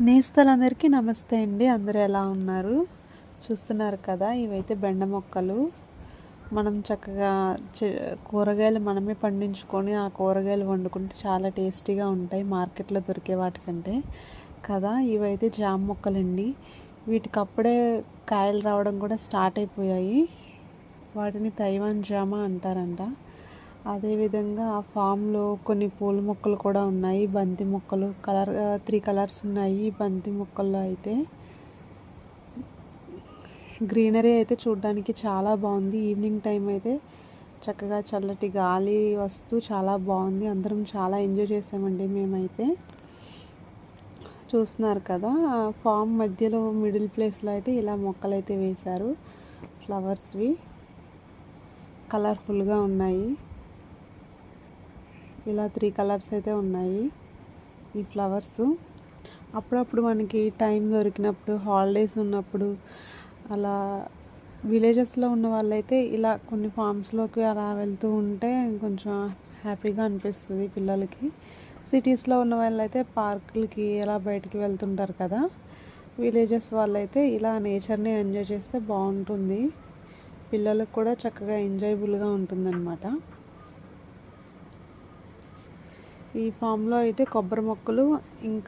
నేస్తలందరికీ నమస్తే అండి. అందరూ ఎలా ఉన్నారు? చూస్తున్నారు కదా ఇవైతే బెండ మొక్కలు. మనం చక్కగా కూరగాయలు మనమే పండించుకొని ఆ కూరగాయలు వండుకుంటే చాలా టేస్టీగా ఉంటాయి మార్కెట్లో దొరికే వాటికంటే. కదా ఇవైతే జామ మొక్కలండి. వీటికి అప్పుడే కాయలు రావడం కూడా స్టార్ట్ అయిపోయాయి. వాటిని తైవాన్ జామ అంటారంట. అదేవిధంగా ఆ ఫామ్లో కొన్ని పూల మొక్కలు కూడా ఉన్నాయి. బంతి మొక్కలు కలర్ త్రీ కలర్స్ ఉన్నాయి. బంతి మొక్కల్లో అయితే గ్రీనరీ అయితే చూడడానికి చాలా బాగుంది. ఈవినింగ్ టైం అయితే చక్కగా చల్లటి గాలి వస్తూ చాలా బాగుంది. అందరం చాలా ఎంజాయ్ చేసామండి మేమైతే. చూస్తున్నారు కదా ఆ ఫామ్ మధ్యలో మిడిల్ ప్లేస్లో అయితే ఇలా మొక్కలు అయితే వేశారు. ఫ్లవర్స్వి కలర్ఫుల్గా ఉన్నాయి. ఇలా త్రీ కలర్స్ అయితే ఉన్నాయి ఈ ఫ్లవర్స్. అప్పుడప్పుడు మనకి టైం దొరికినప్పుడు హాలిడేస్ ఉన్నప్పుడు అలా విలేజెస్లో ఉన్న వాళ్ళైతే ఇలా కొన్ని ఫామ్స్లోకి అలా వెళ్తూ ఉంటే కొంచెం హ్యాపీగా అనిపిస్తుంది పిల్లలకి. సిటీస్లో ఉన్న వాళ్ళైతే పార్కులకి ఎలా బయటికి వెళ్తుంటారు కదా. విలేజెస్ వాళ్ళైతే ఇలా నేచర్ని ఎంజాయ్ చేస్తే బాగుంటుంది. పిల్లలకు కూడా చక్కగా ఎంజాయబుల్గా ఉంటుందన్నమాట. ఈ ఫామ్లో అయితే కొబ్బరి మొక్కలు ఇంకా